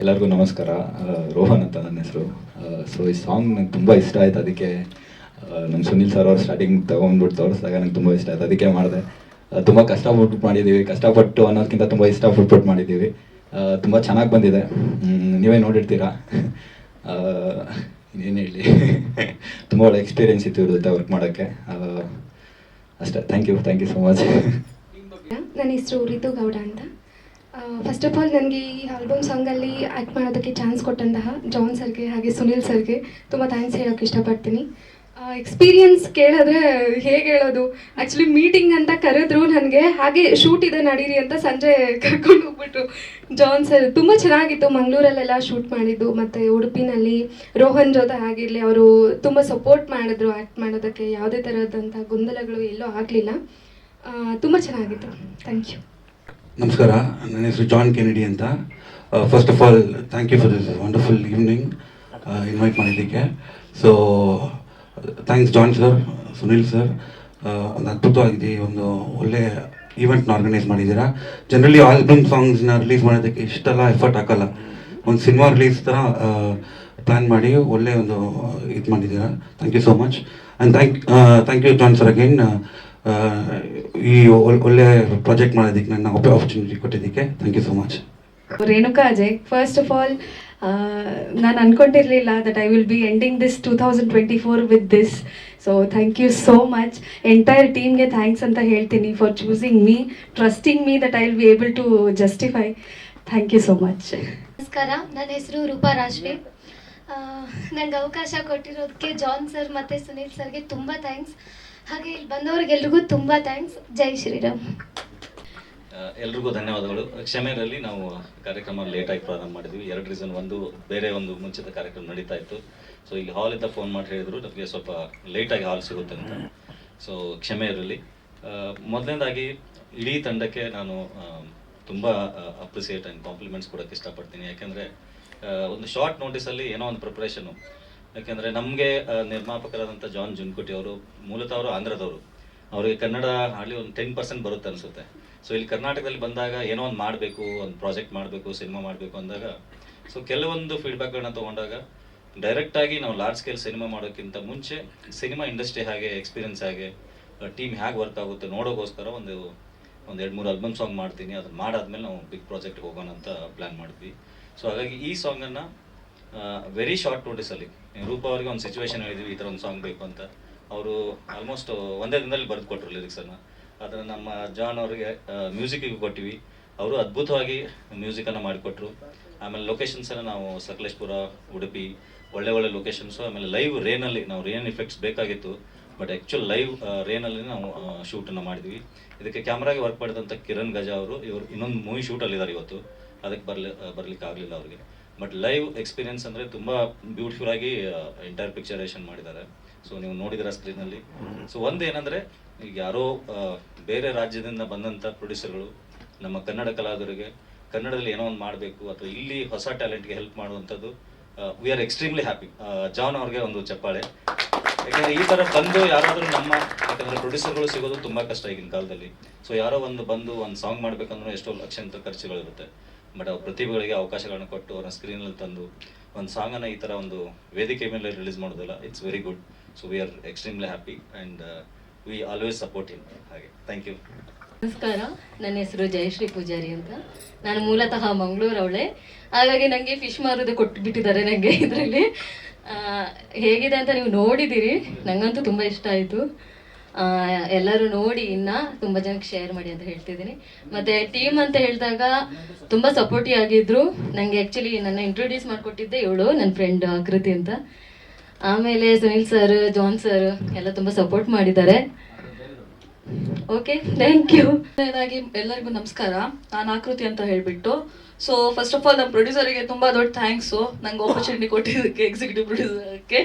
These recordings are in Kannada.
ಎಲ್ಲರಿಗೂ ನಮಸ್ಕಾರ. ರೋಹನ್ ಅಂತ ನನ್ನ ಹೆಸರು. ಸೊ ಈ ಸಾಂಗ್ ನಂಗೆ ತುಂಬ ಇಷ್ಟ ಆಯ್ತು. ಅದಕ್ಕೆ ನಮ್ಮ ಸುನಿಲ್ ಸರ್ ಅವ್ರು ಸ್ಟಾರ್ಟಿಂಗ್ ತಗೊಂಡ್ಬಿಟ್ಟು ತೋರಿಸಿದಾಗ ನಂಗೆ ತುಂಬ ಇಷ್ಟ ಆಯ್ತು. ಅದಕ್ಕೆ ಮಾಡಿದೆ. ತುಂಬ ಕಷ್ಟಪಟ್ಟು ಮಾಡಿದ್ದೀವಿ ಕಷ್ಟಪಟ್ಟು ಅನ್ನೋದಕ್ಕಿಂತ ತುಂಬ ಇಷ್ಟಪಟ್ಬಿಟ್ಟು ಮಾಡಿದ್ದೀವಿ ತುಂಬ ಚೆನ್ನಾಗಿ ಬಂದಿದೆ. ನೀವೇ ನೋಡಿರ್ತೀರಾ? ಇನ್ನೇನು ಹೇಳಿ. ತುಂಬ ಒಳ್ಳೆ ಎಕ್ಸ್ಪೀರಿಯೆನ್ಸ್ ಇತ್ತು ಇವ್ರ ಜೊತೆ ವರ್ಕ್ ಮಾಡೋಕ್ಕೆ. ಅಷ್ಟೇ. Thank you thank you so much ನನ್ನ ಹೆಸರು ರಿತು ಗೌಡ ಅಂತ. ಫಸ್ಟ್ ಆಫ್ ಆಲ್ ನನಗೆ ಈ ಆಲ್ಬಮ್ ಸಾಂಗಲ್ಲಿ ಆ್ಯಕ್ಟ್ ಮಾಡೋದಕ್ಕೆ ಚಾನ್ಸ್ ಕೊಟ್ಟಂತಹ ಜಾನ್ ಸರ್ಗೆ ಹಾಗೆ ಸುನಿಲ್ ಸರ್ಗೆ ತುಂಬ ಥ್ಯಾಂಕ್ಸ್ ಹೇಳೋಕ್ಕೆ ಇಷ್ಟಪಡ್ತೀನಿ. ಎಕ್ಸ್ಪೀರಿಯನ್ಸ್ ಕೇಳಿದ್ರೆ ಹೇಗೆ ಹೇಳೋದು? ಆ್ಯಕ್ಚುಲಿ ಮೀಟಿಂಗ್ ಅಂತ ಕರೆದ್ರು ನನಗೆ, ಹಾಗೆ ಶೂಟ್ ಇದೆ ನಡೀರಿ ಅಂತ ಸಂಜೆ ಕರ್ಕೊಂಡು ಹೋಗ್ಬಿಟ್ರು ಜಾನ್ ಸರ್ ತುಂಬ ಚೆನ್ನಾಗಿತ್ತು, ಮಂಗಳೂರಲ್ಲೆಲ್ಲ ಶೂಟ್ ಮಾಡಿದ್ದು, ಮತ್ತು ಉಡುಪಿನಲ್ಲಿ ರೋಹನ್ ಜೊತೆ ಆಗಿರಲಿ, ಅವರು ತುಂಬ ಸಪೋರ್ಟ್ ಮಾಡಿದ್ರು ಆ್ಯಕ್ಟ್ ಮಾಡೋದಕ್ಕೆ. ಯಾವುದೇ ಥರದಂಥ ಗೊಂದಲಗಳು ಎಲ್ಲೂ ಆಗಲಿಲ್ಲ. ತುಂಬ ಚೆನ್ನಾಗಿತ್ತು. ಥ್ಯಾಂಕ್ ಯು ನಮಸ್ಕಾರ, ನನ್ನ ಹೆಸರು ಜಾನ್ ಕೆನಡಿ ಅಂತ. First of all thank you for this wonderful evening invite ಮಾಡಿದ್ದಕ್ಕೆ. So thanks John sir Sunil sir ಒಂದು ಅದ್ಭುತವಾಗಿದೆ ಒಂದು ಒಳ್ಳೆಯ ಈವೆಂಟ್ನ ಆರ್ಗನೈಸ್ ಮಾಡಿದ್ದೀರಾ. ಜನರಲಿ ಆಲ್ಬಮ್ ಸಾಂಗ್ಸ್ನ ರಿಲೀಸ್ ಮಾಡೋದಕ್ಕೆ ಇಷ್ಟೆಲ್ಲ ಎಫರ್ಟ್ ಹಾಕಲ್ಲ. ಒಂದು ಸಿನಿಮಾ ರಿಲೀಸ್ ಥರ ಪ್ಲ್ಯಾನ್ ಮಾಡಿ ಒಳ್ಳೆಯ ಒಂದು ಇದು ಮಾಡಿದ್ದೀರಾ. Thank you so much and thank thank you John sir again ಈ ಒಳ್ಳೆ ಪ್ರಾಜೆಕ್ಟ್ ಮಾಡೋದಕ್ಕೆ ನನ್ನ ಆಪರ್ಚುನಿಟಿ ಕೊಟ್ಟಿದ್ದಕ್ಕೆ thank you so much Renuka Ajay first of all ನಾನು ಅನ್ಕೊಂಡಿರಲಿಲ್ಲ that I will be ending this two thousand twenty four with this so thank you so much entire ಟೀಮ್ಗೆ ಥ್ಯಾಂಕ್ಸ್ ಅಂತ ಹೇಳ್ತೀನಿ for choosing me trusting me that I will be able to justify thank you so much ನಮಸ್ಕಾರ ನನ್ನ ಹೆಸರು ರೂಪಾ ರಾಜ್ವಿ. ನನಗೆ ಅವಕಾಶ ಕೊಟ್ಟಿರೋದಕ್ಕೆ ಜಾನ್ ಸರ್ ಮತ್ತು ಸುನೀಲ್ ಸರ್ಗೆ ತುಂಬ ಥ್ಯಾಂಕ್ಸ್ ಹಾಗೆ ಇಲ್ಲಿ ಬಂದವರಿಗೆಲ್ರಿಗೂ ತುಂಬ ಥ್ಯಾಂಕ್ಸ್ ಜೈ ಶ್ರೀರಾಮ್. ಎಲ್ರಿಗೂ ಧನ್ಯವಾದಗಳು. ಕ್ಷಮೆ ಇರಲಿ ನಾವು ಕಾರ್ಯಕ್ರಮ ಲೇಟಾಗಿ ಪ್ರಾರಂಭ ಮಾಡಿದ್ವಿ. ಎರಡು ರೀಸನ್ ಒಂದು ಬೇರೆ ಒಂದು ಮುಂಚಿತ ಕಾರ್ಯಕ್ರಮ ನಡೀತಾ ಇತ್ತು. ಸೊ ಇಲ್ಲಿ ಹಾಲಿಂದ ಫೋನ್ ಮಾಡಿ ಹೇಳಿದ್ರು, ನಮಗೆ ಸ್ವಲ್ಪ ಲೇಟಾಗಿ ಹಾಲ್ ಸಿಗುತ್ತೆ ಅಂತ. ಸೊ ಕ್ಷಮೆ ಇರಲಿ ಮೊದಲನೇದಾಗಿ, ಇಡೀ ತಂಡಕ್ಕೆ ನಾನು ತುಂಬ ಅಪ್ರಿಸಿಯೇಟ್ ಆ್ಯಂಡ್ ಕಾಂಪ್ಲಿಮೆಂಟ್ಸ್ ಕೊಡೋಕ್ಕೆ ಇಷ್ಟಪಡ್ತೀನಿ. ಯಾಕೆಂದರೆ ಒಂದು ಶಾರ್ಟ್ ನೋಟಿಸಲ್ಲಿ ಏನೋ ಒಂದು ಪ್ರಿಪ್ರೇಷನು ಯಾಕೆಂದರೆ ನಮಗೆ ನಿರ್ಮಾಪಕರಾದಂಥ ಜಾನ್ ಜುನ್ಕುಟಿ ಅವರು, ಮೂಲತಃ ಅವರು ಆಂಧ್ರದವರು. ಅವರಿಗೆ ಕನ್ನಡ ಹಾಡಲಿ ಒಂದು ಟೆನ್ ಪರ್ಸೆಂಟ್ ಬರುತ್ತೆ ಅನಿಸುತ್ತೆ. ಸೊ ಇಲ್ಲಿ ಕರ್ನಾಟಕದಲ್ಲಿ ಬಂದಾಗ ಏನೋ ಒಂದು ಮಾಡಬೇಕು, ಒಂದು ಪ್ರಾಜೆಕ್ಟ್ ಮಾಡಬೇಕು ಸಿನಿಮಾ ಮಾಡಬೇಕು ಅಂದಾಗ ಸೊ ಕೆಲವೊಂದು ಫೀಡ್ಬ್ಯಾಕ್ಗಳನ್ನ ತೊಗೊಂಡಾಗ ಡೈರೆಕ್ಟಾಗಿ ನಾವು ಲಾರ್ಜ್ ಸ್ಕೇಲ್ ಸಿನಿಮಾ ಮಾಡೋಕ್ಕಿಂತ ಮುಂಚೆ ಸಿನಿಮಾ ಇಂಡಸ್ಟ್ರಿ ಹಾಗೆ ಎಕ್ಸ್ಪೀರಿಯನ್ಸ್ ಹಾಗೆ ಟೀಮ್ ಹೇಗೆ ವರ್ಕ್ ಆಗುತ್ತೆ ನೋಡೋಕ್ಕೋಸ್ಕರ ಒಂದು ಒಂದು ಎರಡು ಮೂರು ಆಲ್ಬಮ್ ಸಾಂಗ್ ಮಾಡ್ತೀನಿ, ಅದನ್ನ ಮಾಡಾದ್ಮೇಲೆ ನಾವು ಬಿಗ್ ಪ್ರಾಜೆಕ್ಟ್ ಹೋಗೋಣ ಅಂತ ಪ್ಲ್ಯಾನ್ ಮಾಡಿದ್ವಿ ಸೊ ಹಾಗಾಗಿ ಈ ಸಾಂಗನ್ನು ವೆರಿ ಶಾರ್ಟ್ ನೋಟಿಸಲ್ಲಿ ರೂಪ ಅವರಿಗೆ ಒಂದು ಸಿಚುವೇಶನ್ ಹೇಳಿದ್ವಿ, ಈ ಥರ ಒಂದು ಸಾಂಗ್ ಬೇಕು ಅಂತ. ಅವರು ಆಲ್ಮೋಸ್ಟ್ ಒಂದೇ ದಿನದಲ್ಲಿ ಬರೆದು ಕೊಟ್ಟರು ಲಿರಿಕ್ಸನ್ನು ಅದನ್ನು ನಮ್ಮ ಜಾನ್ ಅವರಿಗೆ ಮ್ಯೂಸಿಕ್ಕಿಗೆ ಕೊಟ್ಟಿವಿ. ಅವರು ಅದ್ಭುತವಾಗಿ ಮ್ಯೂಸಿಕನ್ನು ಮಾಡಿಕೊಟ್ರು. ಆಮೇಲೆ ಲೊಕೇಶನ್ಸನ್ನು ನಾವು ಸಕಲೇಶ್ಪುರ, ಉಡುಪಿ, ಒಳ್ಳೆ ಒಳ್ಳೆ ಲೊಕೇಶನ್ಸು ಆಮೇಲೆ ಲೈವ್ ರೇನಲ್ಲಿ ನಾವು ರೇನ್ ಇಫೆಕ್ಟ್ಸ್ ಬೇಕಾಗಿತ್ತು. ಬಟ್ ಆ್ಯಕ್ಚುಲ್ ಲೈವ್ ರೇನಲ್ಲಿ ನಾವು ಶೂಟನ್ನು ಮಾಡಿದ್ವಿ. ಇದಕ್ಕೆ ಕ್ಯಾಮ್ರಾಗೆ ವರ್ಕ್ ಮಾಡಿದಂಥ ಕಿರಣ್ ಗಜಾ ಅವರು, ಇವರು ಇನ್ನೊಂದು ಮೂವಿ ಶೂಟಲ್ಲಿದ್ದಾರೆ ಇವತ್ತು. ಅದಕ್ಕೆ ಬರಲಿ ಬರಲಿಕ್ಕೆ ಆಗಲಿಲ್ಲ ಅವ್ರಿಗೆ. ಬಟ್ ಲೈವ್ ಎಕ್ಸ್ಪೀರಿಯನ್ಸ್ ಅಂದರೆ ತುಂಬ ಬ್ಯೂಟಿಫುಲ್ ಆಗಿ ಎಂಟೈರ್ ಪಿಕ್ಚರೇಷನ್ ಮಾಡಿದ್ದಾರೆ. ಸೊ ನೀವು ನೋಡಿದಿರ ಸ್ಕ್ರೀನಲ್ಲಿ ಸೊ ಒಂದು ಏನಂದರೆ, ಈಗ ಯಾರೋ ಬೇರೆ ರಾಜ್ಯದಿಂದ ಬಂದಂಥ ಪ್ರೊಡ್ಯೂಸರ್ಗಳು ನಮ್ಮ ಕನ್ನಡ ಕಲಾವಿದರಿಗೆ, ಕನ್ನಡದಲ್ಲಿ ಏನೋ ಒಂದು ಮಾಡಬೇಕು, ಅಥವಾ ಇಲ್ಲಿ ಹೊಸ ಟ್ಯಾಲೆಂಟ್ಗೆ ಹೆಲ್ಪ್ ಮಾಡುವಂಥದ್ದು we are extremely happy John ಅವ್ರಿಗೆ ಒಂದು ಚಪ್ಪಾಳೆ. ಯಾಕಂದ್ರೆ ಈ ತರ ಬಂದು ಯಾರಾದ್ರೂ ನಮ್ಮ, ಯಾಕಂದ್ರೆ ಪ್ರೊಡ್ಯೂಸರ್ಗಳು ಸಿಗೋದು ತುಂಬಾ ಕಷ್ಟ ಈಗಿನ ಕಾಲದಲ್ಲಿ. ಸೊ ಯಾರೋ ಒಂದು ಬಂದು ಒಂದು ಸಾಂಗ್ ಮಾಡ್ಬೇಕಂದ್ರೆ ಎಷ್ಟೋ ಲಕ್ಷಾಂತರ ಖರ್ಚುಗಳಿರುತ್ತೆ. ಬಟ್ ಅವ್ರ ಪ್ರತಿಭೆಗಳಿಗೆ ಅವಕಾಶಗಳನ್ನ ಕೊಟ್ಟು ಅವರ ಸ್ಕ್ರೀನಲ್ಲಿ ತಂದು ಒಂದು ಸಾಂಗನ್ನು ಈ ಥರ ಒಂದು ವೇದಿಕೆ ಮೇಲೆ ರಿಲೀಸ್ ಮಾಡೋದಲ್ಲ it's very good so we are extremely happy and we always support in ಹಾಗೆ ಥ್ಯಾಂಕ್ ಯು ನಮಸ್ಕಾರ, ನನ್ನ ಹೆಸರು ಜಯಶ್ರೀ ಪೂಜಾರಿ ಅಂತ. ನಾನು ಮೂಲತಃ ಮಂಗಳೂರವಳೆ. ಹಾಗಾಗಿ ನನಗೆ ಫಿಶ್ ಮಾರೋದು ಕೊಟ್ಬಿಟ್ಟಿದ್ದಾರೆ ನನಗೆ ಇದರಲ್ಲಿ. ಹೇಗಿದೆ ಅಂತ ನೀವು ನೋಡಿದ್ದೀರಿ. ನನಗಂತೂ ತುಂಬ ಇಷ್ಟ ಆಯಿತು. ಎಲ್ಲರೂ ನೋಡಿ ಇನ್ನ ತುಂಬಾ ಜನಕ್ಕೆ ಶೇರ್ ಮಾಡಿ ಅಂತ ಹೇಳ್ತಿದ್ದೀನಿ. ಮತ್ತೆ ಟೀಮ್ ಅಂತ ಹೇಳಿದಾಗ ತುಂಬಾ ಸಪೋರ್ಟಿವ್ ಆಗಿದ್ರು. ನನಗೆ ಆ್ಯಕ್ಚುಲಿ ನನ್ನ ಇಂಟ್ರೊಡ್ಯೂಸ್ ಮಾಡಿಕೊಟ್ಟಿದ್ದೆ ಇವಳು ನನ್ನ ಫ್ರೆಂಡ್ ಆಕೃತಿ ಅಂತ. ಆಮೇಲೆ ಸುನಿಲ್ ಸರ್ ಜಾನ್ ಸರ್ ಎಲ್ಲ ತುಂಬಾ ಸಪೋರ್ಟ್ ಮಾಡಿದ್ದಾರೆ. ಓಕೆ ಥ್ಯಾಂಕ್ ಯು ಮೊದಲನೇದಾಗಿ ಎಲ್ಲರಿಗೂ ನಮಸ್ಕಾರ. ನಾನು ಆಕೃತಿ ಅಂತ ಹೇಳ್ಬಿಟ್ಟು. ಸೊ ಫಸ್ಟ್ ಆಫ್ ಆಲ್ ನಮ್ಮ ಪ್ರೊಡ್ಯೂಸರಿಗೆ ತುಂಬ ದೊಡ್ಡ ಥ್ಯಾಂಕ್ಸು ನಂಗೆ ಆಪರ್ಚುನಿಟಿ ಕೊಟ್ಟಿದ್ದಕ್ಕೆ ಎಕ್ಸಿಕ್ಯೂಟಿವ್ ಪ್ರೊಡ್ಯೂಸರ್ಗೆ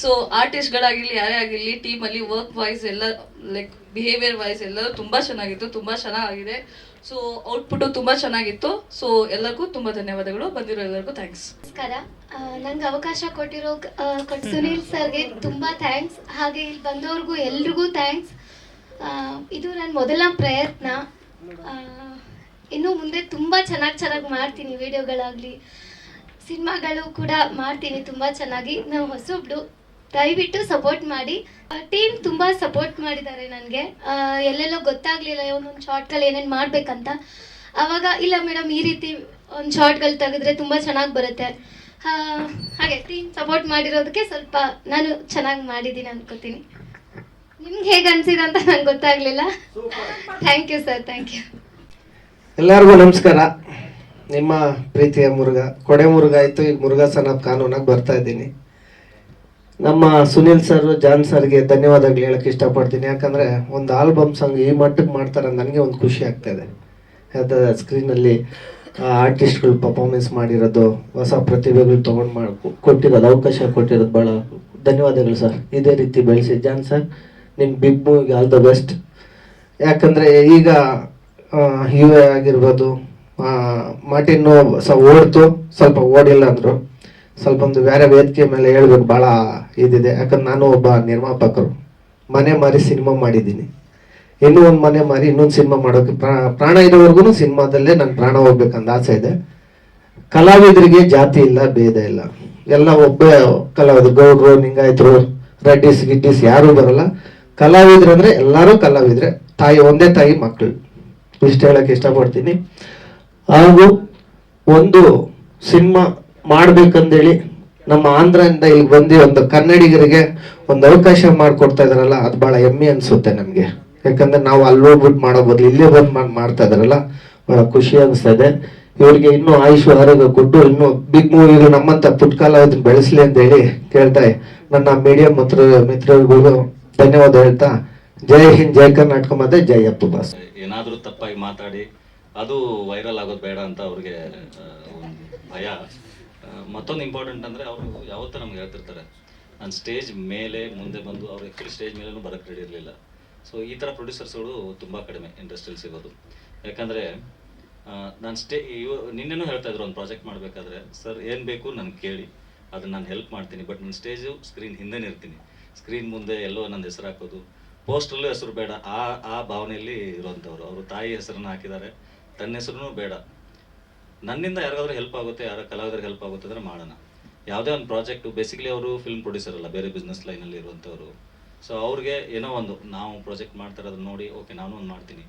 ಸೊ ಆರ್ಟಿಸ್ಟ್ಗಳಾಗಿರಲಿ ಯಾರೇ ಆಗಿರಲಿ ಟೀಮಲ್ಲಿ ವರ್ಕ್ ವೈಸ್ ಎಲ್ಲ ಲೈಕ್ ಬಿಹೇವಿಯರ್ ವೈಸ್ ಎಲ್ಲರೂ ತುಂಬ ಚೆನ್ನಾಗಿತ್ತು, ತುಂಬ ಚೆನ್ನಾಗಿದೆ. ಸೊ ಔಟ್ಪುಟ್ಟು ತುಂಬ ಚೆನ್ನಾಗಿತ್ತು. ಸೊ ಎಲ್ಲರಿಗೂ ತುಂಬ ಧನ್ಯವಾದಗಳು. ಬಂದಿರೋ ಎಲ್ಲರಿಗೂ ಥ್ಯಾಂಕ್ಸ್ ನಮಸ್ಕಾರ. ನಂಗೆ ಅವಕಾಶ ಕೊಟ್ಟಿರೋ ಸುನೀಲ್ ಸರ್ಗೆ ತುಂಬ ಥ್ಯಾಂಕ್ಸ್ ಹಾಗೆ ಇಲ್ಲಿ ಬಂದವ್ರಿಗೂ ಎಲ್ರಿಗೂ ಥ್ಯಾಂಕ್ಸ್ ಇದು ನನ್ನ ಮೊದಲ ಪ್ರಯತ್ನ. ಇನ್ನು ಮುಂದೆ ತುಂಬ ಚೆನ್ನಾಗಿ ಚೆನ್ನಾಗಿ ಮಾಡ್ತೀನಿ. ವಿಡಿಯೋಗಳಾಗಲಿ, ಸಿನಿಮಾಗಳು ಕೂಡ ಮಾಡ್ತೀನಿ. ತುಂಬ ಚೆನ್ನಾಗಿ. ನಾವು ಹೊಸೊಬ್ಳು. ದಯವಿಟ್ಟು ಸಪೋರ್ಟ್ ಮಾಡಿ. ಟೀಮ್ ತುಂಬಾ ಸಪೋರ್ಟ್ ಮಾಡಿದ್ದಾರೆ ನನಗೆ. ಎಲ್ಲೆಲ್ಲೋ ಗೊತ್ತಾಗಲಿಲ್ಲ ಒಂದೊಂದು ಶಾರ್ಟ್ಗಳು ಏನೇನು ಮಾಡ್ಬೇಕಂತ. ಅವಾಗ, ಇಲ್ಲ ಮೇಡಮ್ ಈ ರೀತಿ ಒಂದು ಶಾರ್ಟ್ಗಳು ತೆಗೆದ್ರೆ ತುಂಬಾ ಚೆನ್ನಾಗಿ ಬರುತ್ತೆ. ಹಾಗೆ ಟೀಮ್ ಸಪೋರ್ಟ್ ಮಾಡಿರೋದಕ್ಕೆ ಸ್ವಲ್ಪ ನಾನು ಚೆನ್ನಾಗಿ ಮಾಡಿದ್ದೀನಿ ಅನ್ಕೋತೀನಿ. ನಿಮ್ಗೆ ಹೇಗೆ ಅನ್ಸಿದೆ ಅಂತ ನಂಗೆ ಗೊತ್ತಾಗ್ಲಿಲ್ಲ. Thank you sir thank you ಎಲ್ಲರಿಗೂ ನಮಸ್ಕಾರ. ನಿಮ್ಮ ಪ್ರೀತಿಯ ಮುರುಘ, ಕೊಡೆ ಮುರುಘ ಆಯಿತು. ಈಗ ಮುರುಘಾ ಸನಬ್ ಕಾನೂನಾಗಿ ಬರ್ತಾ ಇದ್ದೀನಿ. ನಮ್ಮ ಸುನಿಲ್ ಸರ್ ಜಾನ್ ಸರ್ಗೆ ಧನ್ಯವಾದಗಳು ಹೇಳಕ್ಕೆ ಇಷ್ಟಪಡ್ತೀನಿ. ಯಾಕಂದರೆ ಒಂದು ಆಲ್ಬಮ್ ಸಾಂಗ್ ಈ ಮಟ್ಟಕ್ಕೆ ಮಾಡ್ತಾರೆ ನನಗೆ ಒಂದು ಖುಷಿ ಆಗ್ತಾಯಿದೆ ಅದು ಸ್ಕ್ರೀನಲ್ಲಿ ಆರ್ಟಿಸ್ಟ್ಗಳು ಪರ್ಫಾರ್ಮೆನ್ಸ್ ಮಾಡಿರೋದು, ಹೊಸ ಪ್ರತಿಭೆಗಳು ತೊಗೊಂಡು ಮಾಡಿ, ಕೊಟ್ಟಿರೋದು, ಅವಕಾಶ ಕೊಟ್ಟಿರೋದು ಭಾಳ ಧನ್ಯವಾದಗಳು ಸರ್ ಇದೇ ರೀತಿ ಬೆಳೆಸಿ. ಜಾನ್ ಸರ್ ನಿಮ್ಮ ಬಿಗ್ ಮೂವಿಗೆ ಆಲ್ ದ ಬೆಸ್ಟ್ ಯಾಕಂದರೆ ಈಗ ಯು ಎ ಆಗಿರ್ಬೋದು ಮಾಟಿನ್ನು ಸ ಓಡ್ತು, ಸ್ವಲ್ಪ ಓಡಿಲ್ಲ ಅಂದರು. ಸ್ವಲ್ಪ ಒಂದು ಬೇರೆ ವೇದಿಕೆ ಮೇಲೆ ಹೇಳ್ಬೇಕು, ಭಾಳ ಇದಿದೆ. ಯಾಕಂದ್ರೆ ನಾನು ಒಬ್ಬ ನಿರ್ಮಾಪಕರು. ಮನೆ ಮಾರಿ ಸಿನಿಮಾ ಮಾಡಿದ್ದೀನಿ. ಇನ್ನೂ ಒಂದು ಮನೆ ಮಾರಿ ಇನ್ನೊಂದು ಸಿನಿಮಾ ಮಾಡೋಕೆ ಪ್ರಾಣ ಇರೋವರೆಗೂ ಸಿನಿಮಾದಲ್ಲೇ ನನ್ನ ಪ್ರಾಣ ಹೋಗ್ಬೇಕಂತ ಆಸೆ ಇದೆ. ಕಲಾವಿದರಿಗೆ ಜಾತಿ ಇಲ್ಲ, ಭೇದ ಇಲ್ಲ. ಎಲ್ಲ ಒಬ್ಬ ಕಲಾವಿದರು ಗೌಡ್ರು ನಿಂಗಾಯ್ತರು ರೆಡ್ಡಿಸ್, ಗಿಡ್ಡಿಸ್ ಯಾರೂ ಬರಲ್ಲ. ಕಲಾವಿದ್ರು ಅಂದ್ರೆ ಎಲ್ಲರೂ ಕಲಾವಿದ್ರೆ, ತಾಯಿ, ಒಂದೇ ತಾಯಿ ಮಕ್ಕಳು ಇಷ್ಟು ಹೇಳಕ್ಕೆ ಇಷ್ಟಪಡ್ತೀನಿ. ಹಾಗೂ ಒಂದು ಸಿನಿಮಾ ಮಾಡ್ಬೇಕಂದೇಳಿ ನಮ್ಮ ಆಂಧ್ರದಿಂದ ಇಲ್ಲಿ ಬಂದು ಒಂದು ಕನ್ನಡಿಗರಿಗೆ ಒಂದು ಅವಕಾಶ ಮಾಡಿಕೊಡ್ತಾ ಇದಾರಲ್ಲ ಅದು ಬಹಳ ಹೆಮ್ಮೆ ಅನ್ಸುತ್ತೆ ನಮಗೆ. ಯಾಕಂದ್ರೆ ನಾವು ಅಲ್ಲಿ ಹೋಗ್ಬಿಟ್ಟು ಮಾಡೋ ಬದಲು ಇಲ್ಲೇ ಬಂದು ಮಾಡಿ ಮಾಡ್ತಾ ಇದಾರಲ್ಲ ಬಹಳ ಖುಷಿ ಅನಿಸ್ತಾ ಇದೆ. ಇವರಿಗೆ ಇನ್ನೂ ಆಯುಷ್ ಆರೋಗ್ಯ ಕೊಟ್ಟು ಇನ್ನೂ ಬಿಗ್ ಮೂವಿಗಳು ನಮ್ಮಂತ ಪುಟ್ಕಾಲ ಇದನ್ನ ಬೆಳೆಸಲಿ ಅಂತ ಹೇಳಿ ಕೇಳ್ತಾ ನನ್ನ ಮೀಡಿಯಂ ಮಿತ್ರ ಮಿತ್ರರಿಗೂ ಧನ್ಯವಾದ ಹೇಳ್ತಾ, ಜೈ ಹಿಂದ್, ಜೈ ಕರ್ನಾಟಕ ಮತ್ತೆ ಜೈ ಅಪ್ಪು ಬಾಸ್. ಏನಾದರೂ ತಪ್ಪಾಗಿ ಮಾತಾಡಿ, ಅದು ವೈರಲ್ ಆಗೋದು ಬೇಡ ಅಂತ ಅವ್ರಿಗೆ ಭಯ. ಮತ್ತೊಂದು ಇಂಪಾರ್ಟೆಂಟ್ ಅಂದರೆ ಅವರು ಯಾವತ್ತೂ ನಮ್ಗೆ ಹೇಳ್ತಿರ್ತಾರೆ, ನಾನು ಸ್ಟೇಜ್ ಮೇಲೆ ಮುಂದೆ ಬಂದು ಅವ್ರು ಆ್ಯಕ್ಚುಲಿ ಸ್ಟೇಜ್ ಮೇಲೂ ಬರೋಕ್ಕೆ ರೆಡಿ ಇರಲಿಲ್ಲ. ಸೊ ಈ ಥರ ಪ್ರೊಡ್ಯೂಸರ್ಸ್ಗಳು ತುಂಬ ಕಡಿಮೆ ಇಂಡಸ್ಟ್ರಿಯಲ್ಲಿ ಸಿಗೋದು. ಯಾಕಂದರೆ ನಾನು ಸ್ಟೇ ಇವ, ನಿನ್ನೆನೂ ಹೇಳ್ತಾ ಇದ್ರು, ಒಂದು ಪ್ರಾಜೆಕ್ಟ್ ಮಾಡಬೇಕಾದ್ರೆ, ಸರ್, ಏನು ಬೇಕು ನನಗೆ ಕೇಳಿ, ಅದನ್ನು ನಾನು ಹೆಲ್ಪ್ ಮಾಡ್ತೀನಿ ಬಟ್ ನನ್ನ ಸ್ಟೇಜು ಸ್ಕ್ರೀನ್ ಹಿಂದೆ ಇರ್ತೀನಿ. ಸ್ಕ್ರೀನ್ ಮುಂದೆ ಎಲ್ಲೋ ನನ್ನ ಹೆಸರು ಹಾಕೋದು. ಪೋಸ್ಟ್ರಲ್ಲೂ ಹೆಸರು ಬೇಡ, ಆ ಆ ಭಾವನೆಯಲ್ಲಿ ಇರುವಂಥವ್ರು ಅವರು ತಾಯಿ ಹೆಸರನ್ನು ಹಾಕಿದ್ದಾರೆ, ತನ್ನ ಹೆಸರು ಬೇಡ. ನನ್ನಿಂದ ಯಾರಿಗಾದ್ರೂ ಹೆಲ್ಪ್ ಆಗುತ್ತೆ, ಯಾರ ಕಲಾವಿದರಿಗೆ ಹೆಲ್ಪ್ ಆಗುತ್ತೆ ಅಂದರೆ ಮಾಡೋಣ. ಯಾವುದೇ ಒಂದು ಪ್ರಾಜೆಕ್ಟು ಬೇಸಿಕಲಿ ಅವರು ಫಿಲ್ಮ್ ಪ್ರೊಡ್ಯೂಸರ್ ಅಲ್ಲ, ಬೇರೆ ಬಿಸ್ನೆಸ್ ಲೈನಲ್ಲಿ ಇರುವಂಥವ್ರು ಸೊ ಅವ್ರಿಗೆ ಏನೋ ಒಂದು, ನಾವು ಪ್ರಾಜೆಕ್ಟ್ ಮಾಡ್ತಿರೋದನ್ನ ನೋಡಿ ಓಕೆ ನಾನು ಒಂದು ಮಾಡ್ತೀನಿ.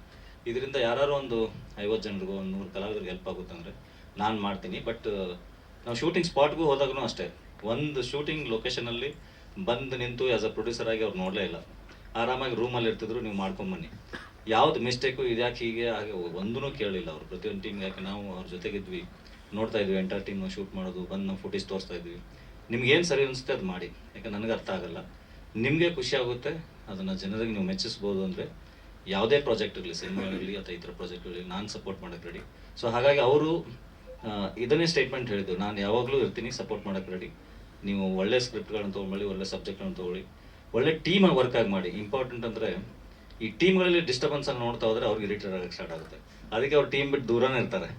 ಇದರಿಂದ ಯಾರು ಒಂದು ಐವತ್ತು ಜನರಿಗೂ, ಒಂದು ನೂರು ಕಲಾವಿದರಿಗೆ ಹೆಲ್ಪ್ ಆಗುತ್ತೆ ಅಂದರೆ ನಾನು ಮಾಡ್ತೀನಿ. ಬಟ್ ನಾವು ಶೂಟಿಂಗ್ ಸ್ಪಾಟ್ಗೂ ಹೋದಾಗೂ ಅಷ್ಟೇ. ಒಂದು ಶೂಟಿಂಗ್ ಲೊಕೇಶನಲ್ಲಿ ಬಂದು ನಿಂತು ಆ್ಯಸ್ ಅ ಪ್ರೊಡ್ಯೂಸರ್ ಆಗಿ ಅವ್ರು ನೋಡಲೇ ಇಲ್ಲ. ಆರಾಮಾಗಿ ರೂಮಲ್ಲಿ ಇರ್ತಿದ್ರು, ನೀವು ಮಾಡ್ಕೊಂಬನ್ನಿ ಯಾವ್ದು ಮಿಸ್ಟೇಕು ಇದ್ಯಾಕೆ ಹೀಗೆ ಹಾಗೆ ಒಂದೂ ಕೇಳಲಿಲ್ಲ ಅವರು. ಪ್ರತಿಯೊಂದು ಟೀಮ್ ಯಾಕೆ ನಾವು ಅವ್ರ ಜೊತೆಗಿದ್ವಿ. ನೋಡ್ತಾ ಇದ್ವಿ ಎಂಟರ್ ಟೀಮ್ ಶೂಟ್ ಮಾಡೋದು, ಬಂದು ನಾವು ಫುಟೇಜ್ ತೋರಿಸ್ತಾ ಇದ್ವಿ. ನಿಮ್ಗೆ ಏನು ಸರಿ ಅನಿಸುತ್ತೆ ಅದು ಮಾಡಿ. ಯಾಕೆ ನನಗೆ ಅರ್ಥ ಆಗಲ್ಲ. ನಿಮಗೆ ಖುಷಿ ಆಗುತ್ತೆ, ಅದನ್ನು ಜನರಿಗೆ ನೀವು ಮೆಚ್ಚಿಸ್ಬೋದು ಅಂದರೆ ಯಾವುದೇ ಪ್ರಾಜೆಕ್ಟ್ ಇರಲಿ ಸಿನಿಮಾ ಇರಲಿ ಅಥವಾ ಈ ಥರ ಪ್ರಾಜೆಕ್ಟ್ ಇರಲಿ, ನಾನು ಸಪೋರ್ಟ್ ಮಾಡೋಕೆ ರೆಡಿ ಸೊ ಹಾಗಾಗಿ ಅವರು ಇದನ್ನೇ ಸ್ಟೇಟ್ಮೆಂಟ್ ಹೇಳಿದ್ದು. ನಾನು ಯಾವಾಗಲೂ ಇರ್ತೀನಿ ಸಪೋರ್ಟ್ ಮಾಡೋಕೆ ರೆಡಿ ನೀವು ಒಳ್ಳೆ ಸ್ಕ್ರಿಪ್ಟ್ಗಳನ್ನು ತೊಗೊಳ್ಳಿ ಒಳ್ಳೆ ಸಬ್ಜೆಕ್ಟ್ಗಳನ್ನ ತೊಗೊಳ್ಳಿ. ಒಳ್ಳೆ ಟೀಮಾಗಿ ವರ್ಕ್ ಆಗಿ ಮಾಡಿ. ಇಂಪಾರ್ಟೆಂಟ್ ಅಂದರೆ ಈ ಟೀಮ್ಗಳಲ್ಲಿ ಡಿಸ್ಟರ್ಬೆನ್ಸ್ ಅಲ್ಲಿ ನೋಡ್ತಾ ಹೋದ್ರೆ ಅವ್ರಿಗೆ ಇರಿಟೇಟ್ ಆಗಕ್ಕೆ ಸ್ಟಾರ್ಟ್ ಆಗುತ್ತೆ. ಅದಕ್ಕೆ ಅವ್ರ ಟೀಮ್ ಬಿಟ್ಟು ದೂರನೇ ಇರ್ತಾರೆ.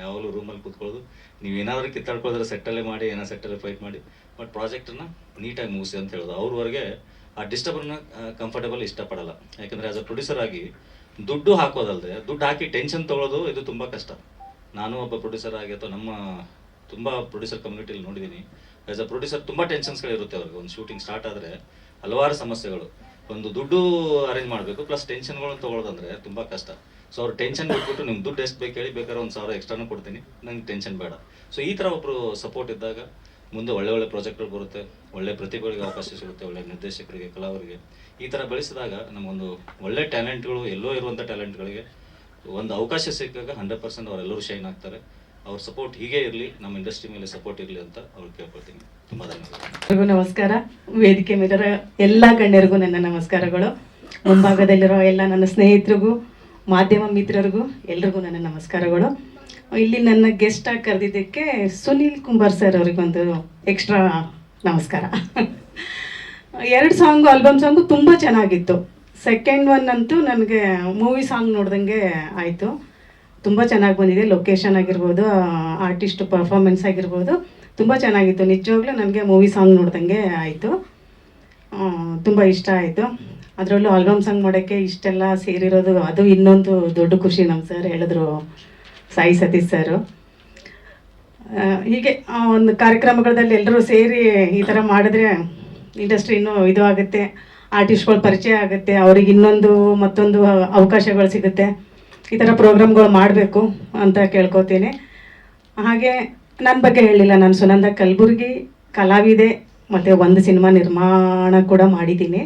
ಯಾವಾಗಲೂ ರೂಮಲ್ಲಿ ಕೂತ್ಕೊಳ್ಳೋದು. ನೀವು ಏನಾದರೂ ಕಿತ್ತಾಡ್ಕೊಳ್ಳೋದ್ರೆ ಸೆಟ್ಟಲ್ಲೇ ಮಾಡಿ ಏನೋ ಸೆಟ್ಟಲ್ಲೇ ಫೈಟ್ ಮಾಡಿ. ಬಟ್ ಪ್ರಾಜೆಕ್ಟನ್ನು ನೀಟಾಗಿ ಮುಗಿಸಿ ಅಂತ ಹೇಳೋದು. ಅವ್ರವರೆಗೆ ಆ ಡಿಸ್ಟರ್ಬನ್ನ ಕಂಫರ್ಟಬಲ್ ಇಷ್ಟಪಡಲ್ಲ. ಯಾಕಂದರೆ ಆಸ್ ಅ ಪ್ರೊಡ್ಯೂಸರ್ ಆಗಿ ದುಡ್ಡು ಹಾಕೋದಲ್ಲದೆ ದುಡ್ಡು ಹಾಕಿ ಟೆನ್ಷನ್ ತೊಗೊಳೋದು ಇದು ತುಂಬ ಕಷ್ಟ. ನಾನು ಒಬ್ಬ ಪ್ರೊಡ್ಯೂಸರ್ ಆಗಿ ಅಥವಾ ನಮ್ಮ ತುಂಬ ಪ್ರೊಡ್ಯೂಸರ್ ಕಮ್ಯುನಿಟಿಯಲ್ಲಿ ನೋಡಿದ್ದೀನಿ ಆಸ್ ಅ ಪ್ರೊಡ್ಯೂಸರ್ ತುಂಬ ಟೆನ್ಷನ್ಸ್ಗಳಿರುತ್ತೆ ಅವ್ರಿಗೆ. ಒಂದು ಶೂಟಿಂಗ್ ಸ್ಟಾರ್ಟ್ ಆದರೆ ಹಲವಾರು ಸಮಸ್ಯೆಗಳು. ಒಂದು ದುಡ್ಡು ಅರೇಂಜ್ ಮಾಡಬೇಕು ಪ್ಲಸ್ ಟೆನ್ಷನ್ಗಳನ್ನು ತೊಗೊಳೋದಂದ್ರೆ ತುಂಬ ಕಷ್ಟ. ಸೊ ಅವ್ರು ಟೆನ್ಷನ್ ಬಿಟ್ಬಿಟ್ಟು ನಿಮ್ಗೆ ದುಡ್ಡು ಎಷ್ಟು ಬೇಕು ಹೇಳಿ ಬೇಕಾದ್ರೆ ಒಂದು ಸಾವಿರ ಎಕ್ಸ್ಟ್ರಾನು ಕೊಡ್ತೀನಿ, ನಂಗೆ ಟೆನ್ಷನ್ ಬೇಡ. ಸೊ ಈ ಥರ ಒಬ್ಬರು ಸಪೋರ್ಟ್ ಇದ್ದಾಗ ಮುಂದೆ ಒಳ್ಳೆ ಒಳ್ಳೆ ಪ್ರಾಜೆಕ್ಟ್ಗಳು ಬರುತ್ತೆ, ಒಳ್ಳೆ ಪ್ರತಿಭೆಗಳಿಗೆ ಅವಕಾಶ ಸಿಗುತ್ತೆ, ಒಳ್ಳೆ ನಿರ್ದೇಶಕರಿಗೆ ಕಲಾವರಿಗೆ ಈ ಥರ ಬೆಳೆಸಿದಾಗ ನಮಗೊಂದು ಒಳ್ಳೆ ಟ್ಯಾಲೆಂಟ್ಗಳು ಎಲ್ಲೋ ಇರುವಂಥ ಟ್ಯಾಲೆಂಟ್ಗಳಿಗೆ ಒಂದು ಅವಕಾಶ ಸಿಕ್ಕಾಗ ಹಂಡ್ರೆಡ್ ಪರ್ಸೆಂಟ್ ಅವರೆಲ್ಲರೂ ಶೈನ್ ಆಗ್ತಾರೆ. ಅವ್ರ ಸಪೋರ್ಟ್ ಹೀಗೆ ಇರಲಿ, ನಮ್ಮ ಇಂಡಸ್ಟ್ರಿ ಮೇಲೆ ಸಪೋರ್ಟ್ ಇರಲಿ ಅಂತ ಅವ್ರು ಕೇಳ್ಕೊಳ್ತೀನಿ. ತುಂಬಾ ಧನ್ಯವಾದ ನಮಸ್ಕಾರ. ವೇದಿಕೆ ಮೇಲಿರೋ ಎಲ್ಲ ಗಣ್ಯರಿಗೂ ನನ್ನ ನಮಸ್ಕಾರಗಳು. ಮುಂಭಾಗದಲ್ಲಿರೋ ಎಲ್ಲ ನನ್ನ ಸ್ನೇಹಿತರಿಗೂ, ಮಾಧ್ಯಮ ಮಿತ್ರರಿಗೂ ಎಲ್ರಿಗೂ ನನ್ನ ನಮಸ್ಕಾರಗಳು. ಇಲ್ಲಿ ನನ್ನ ಗೆಸ್ಟ್ ಆಗಿ ಕರೆದಿದ್ದಕ್ಕೆ ಸುನೀಲ್ ಕುಂಬಾರ್ ಸರ್ ಅವ್ರಿಗೊಂದು ಎಕ್ಸ್ಟ್ರಾ ನಮಸ್ಕಾರ. ಎರಡು ಸಾಂಗು ಆಲ್ಬಮ್ ಸಾಂಗು ತುಂಬ ಚೆನ್ನಾಗಿತ್ತು. ಸೆಕೆಂಡ್ ಒನ್ ಅಂತೂ ನನಗೆ ಮೂವಿ ಸಾಂಗ್ ನೋಡ್ದಂಗೆ ಆಯಿತು. ತುಂಬ ಚೆನ್ನಾಗಿ ಬಂದಿದೆ. ಲೊಕೇಶನ್ ಆಗಿರ್ಬೋದು ಆರ್ಟಿಸ್ಟ್ ಪರ್ಫಾರ್ಮೆನ್ಸ್ ಆಗಿರ್ಬೋದು, ತುಂಬ ಚೆನ್ನಾಗಿತ್ತು. ನಿಜವಾಗ್ಲೂ ನನಗೆ ಮೂವಿ ಸಾಂಗ್ ನೋಡ್ದಂಗೆ ಆಯಿತು. ತುಂಬ ಇಷ್ಟ ಆಯಿತು. ಅದರಲ್ಲೂ ಆಲ್ಬಮ್ ಸಾಂಗ್ ಮಾಡೋಕ್ಕೆ ಇಷ್ಟೆಲ್ಲ ಸೇರಿರೋದು, ಅದು ಇನ್ನೊಂದು ದೊಡ್ಡ ಖುಷಿ ನಮ್ಮ ಸರ್ ಹೇಳಿದ್ರು, ಸಾಯಿ ಸತೀಶ್ ಸರು ಹೀಗೆ ಒಂದು ಕಾರ್ಯಕ್ರಮಗಳಲ್ಲಿ ಎಲ್ಲರೂ ಸೇರಿ ಈ ಥರ ಮಾಡಿದ್ರೆ ಇಂಡಸ್ಟ್ರಿ ಇನ್ನೂ ಇದು ಆಗುತ್ತೆ. ಆರ್ಟಿಸ್ಟ್ಗಳು ಪರಿಚಯ ಆಗುತ್ತೆ. ಅವ್ರಿಗೆ ಇನ್ನೊಂದು ಮತ್ತೊಂದು ಅವಕಾಶಗಳು ಸಿಗುತ್ತೆ. ಈ ಥರ ಪ್ರೋಗ್ರಾಮ್ಗಳು ಮಾಡಬೇಕು ಅಂತ ಕೇಳ್ಕೊತೀನಿ. ಹಾಗೆ ನನ್ನ ಬಗ್ಗೆ ಹೇಳಿಲ್ಲ, ನಾನು ಸುನಂದ ಕಲಬುರ್ಗಿ ಕಲಾವಿದೆ, ಮತ್ತು ಒಂದು ಸಿನಿಮಾ ನಿರ್ಮಾಣ ಕೂಡ ಮಾಡಿದ್ದೀನಿ.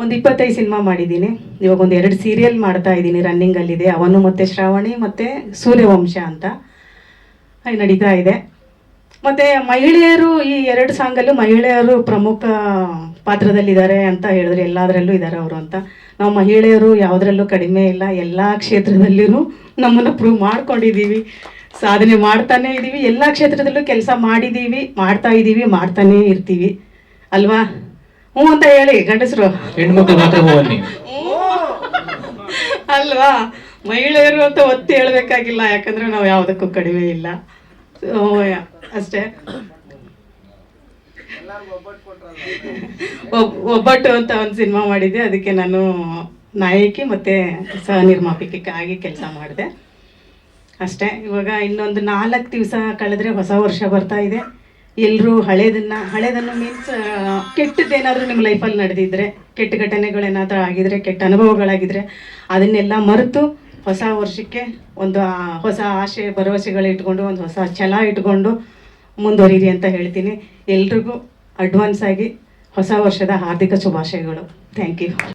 ಒಂದು ಇಪ್ಪತ್ತೈದು ಸಿನಿಮಾ ಮಾಡಿದ್ದೀನಿ. ಇವಾಗ ಒಂದು ಎರಡು ಸೀರಿಯಲ್ ಮಾಡ್ತಾ ಇದ್ದೀನಿ ರನ್ನಿಂಗಲ್ಲಿದೆ ಅವನು ಮತ್ತು ಶ್ರಾವಣಿ ಮತ್ತು ಸೂರ್ಯವಂಶ ಅಂತ ನಡೀತಾ ಇದೆ. ಮತ್ತು ಮಹಿಳೆಯರು, ಈ ಎರಡು ಸಾಂಗಲ್ಲೂ ಮಹಿಳೆಯರು ಪ್ರಮುಖ ಪಾತ್ರದಲ್ಲಿದ್ದಾರೆ ಅಂತ ಹೇಳಿದ್ರೆ ಎಲ್ಲದರಲ್ಲೂ ಇದ್ದಾರೆ ಅವರು ಅಂತ. ನಾವು ಮಹಿಳೆಯರು ಯಾವುದರಲ್ಲೂ ಕಡಿಮೆ ಇಲ್ಲ ಎಲ್ಲ ಕ್ಷೇತ್ರದಲ್ಲಿಯೂ ನಮ್ಮನ್ನು ಪ್ರೂವ್ ಮಾಡ್ಕೊಂಡಿದ್ದೀವಿ ಸಾಧನೆ ಮಾಡ್ತಾನೇ ಇದ್ದೀವಿ ಎಲ್ಲ ಕ್ಷೇತ್ರದಲ್ಲೂ ಕೆಲಸ ಮಾಡಿದ್ದೀವಿ ಮಾಡ್ತಾ ಇದ್ದೀವಿ ಮಾಡ್ತಾನೇ ಇರ್ತೀವಿ. ಅಲ್ವಾ? ಹ್ಞೂ ಅಂತ ಹೇಳಿ ಗಂಡಸರು. ಅಲ್ವಾ? ಮಹಿಳೆಯರು ಅಂತ ಒತ್ತಿ ಹೇಳ್ಬೇಕಾಗಿಲ್ಲ ಯಾಕಂದ್ರೆ ನಾವು ಯಾವುದಕ್ಕೂ ಕಡಿಮೆ ಇಲ್ಲ. ಅಷ್ಟೇ. ಒಬ್ಬಟ್ಟು ಅಂತ ಒಂದು ಸಿನಿಮಾ ಮಾಡಿದ್ದೆ. ಅದಕ್ಕೆ ನಾನು ನಾಯಕಿ ಮತ್ತೆ ಸಹ ನಿರ್ಮಾಪಕಿ ಆಗಿ ಕೆಲಸ ಮಾಡಿದೆ. ಅಷ್ಟೇ. ಇವಾಗ ಇನ್ನೊಂದು ನಾಲ್ಕು ದಿವಸ ಕಳೆದ್ರೆ ಹೊಸ ವರ್ಷ ಬರ್ತಾ ಇದೆ. ಎಲ್ಲರೂ ಹಳೇದನ್ನ, ಹಳೇದನ್ನು ಮೀನ್ಸ್ ಕೆಟ್ಟದ್ದೇನಾದರೂ ನಿಮ್ಮ ಲೈಫಲ್ಲಿ ನಡೆದಿದ್ರೆ, ಕೆಟ್ಟ ಘಟನೆಗಳೇನಾದರೂ ಆಗಿದ್ರೆ, ಕೆಟ್ಟ ಅನುಭವಗಳಾಗಿದ್ರೆ ಅದನ್ನೆಲ್ಲ ಮರೆತು ಹೊಸ ವರ್ಷಕ್ಕೆ ಒಂದು ಹೊಸ ಆಶೆ, ಭರವಸೆಗಳು ಇಟ್ಕೊಂಡು, ಒಂದು ಹೊಸ ಛಲ ಇಟ್ಕೊಂಡು ಮುಂದುವರಿರಿ ಅಂತ ಹೇಳ್ತೀನಿ. ಎಲ್ರಿಗೂ ಅಡ್ವಾನ್ಸ್ ಆಗಿ ಹೊಸ ವರ್ಷದ ಹಾರ್ದಿಕ ಶುಭಾಶಯಗಳು. Thank you